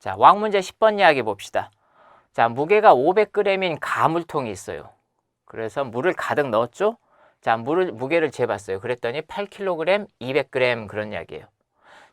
자, 왕문제 10번 이야기 봅시다. 자, 무게가 500g인 가물통이 있어요. 그래서 물을 가득 넣었죠? 자, 물을, 무게를 재봤어요. 그랬더니 8kg, 200g 그런 이야기예요.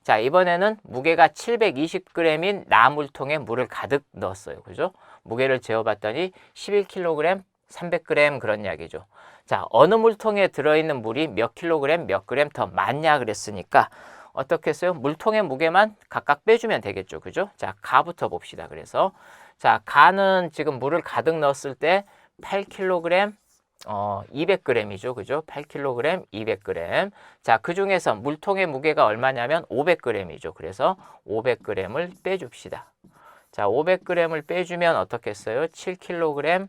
자, 이번에는 무게가 720g인 나물통에 물을 가득 넣었어요. 그죠? 무게를 재어봤더니 11kg, 300g 그런 이야기죠. 자, 어느 물통에 들어있는 물이 몇 킬로그램, 몇 그램 더 많냐 그랬으니까 어떻게 했어요? 물통의 무게만 각각 빼주면 되겠죠. 그죠? 자, 가부터 봅시다. 그래서 자, 가는 지금 물을 가득 넣었을 때 8kg, 어, 200g이죠. 그죠? 8kg, 200g. 자, 그 중에서 물통의 무게가 얼마냐면 500g이죠. 그래서 500g을 빼줍시다. 자, 500g을 빼주면 어떻게 했어요? 7kg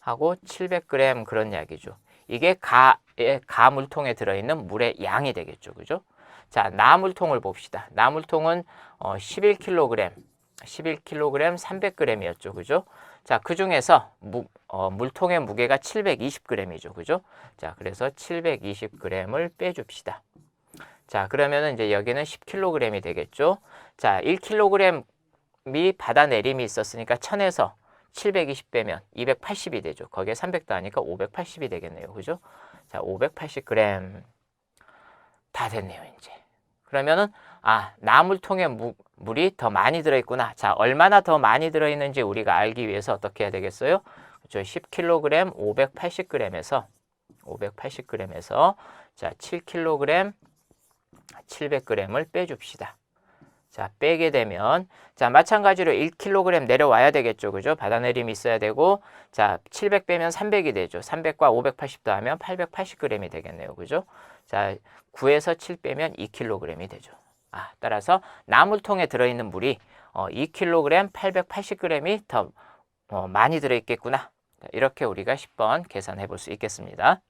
하고 700g 그런 이야기죠. 이게 가의 가물통에 들어있는 물의 양이 되겠죠. 그죠? 자, 나물통을 봅시다. 나물통은 어, 11kg, 11kg 300g이었죠. 그죠? 자, 그 중에서 무, 어, 물통의 무게가 720g이죠. 그죠? 자, 그래서 720g을 빼줍시다. 자, 그러면은 이제 여기는 10kg이 되겠죠. 자, 1kg이 바다 내림이 있었으니까 1000에서 720 빼면 280이 되죠. 거기에 300도 하니까 580이 되겠네요. 그죠? 자, 580g 다 됐네요, 이제. 그러면은 아, 나물 통에 무, 물이 더 많이 들어 있구나. 자, 얼마나 더 많이 들어 있는지 우리가 알기 위해서 어떻게 해야 되겠어요? 그렇죠. 10kg 580g에서 580g에서 자, 7kg 700g을 빼 줍시다. 자, 빼게 되면 자, 마찬가지로 1kg 내려와야 되겠죠. 그죠? 바다 내림이 있어야 되고 자, 700 빼면 300이 되죠. 300과 580 더하면 880g이 되겠네요. 그죠? 자, 9에서 7 빼면 2kg이 되죠. 아, 따라서 나물통에 들어 있는 물이 어, 2kg 880g이 더 어, 많이 들어 있겠구나. 이렇게 우리가 10번 계산해 볼 수 있겠습니다.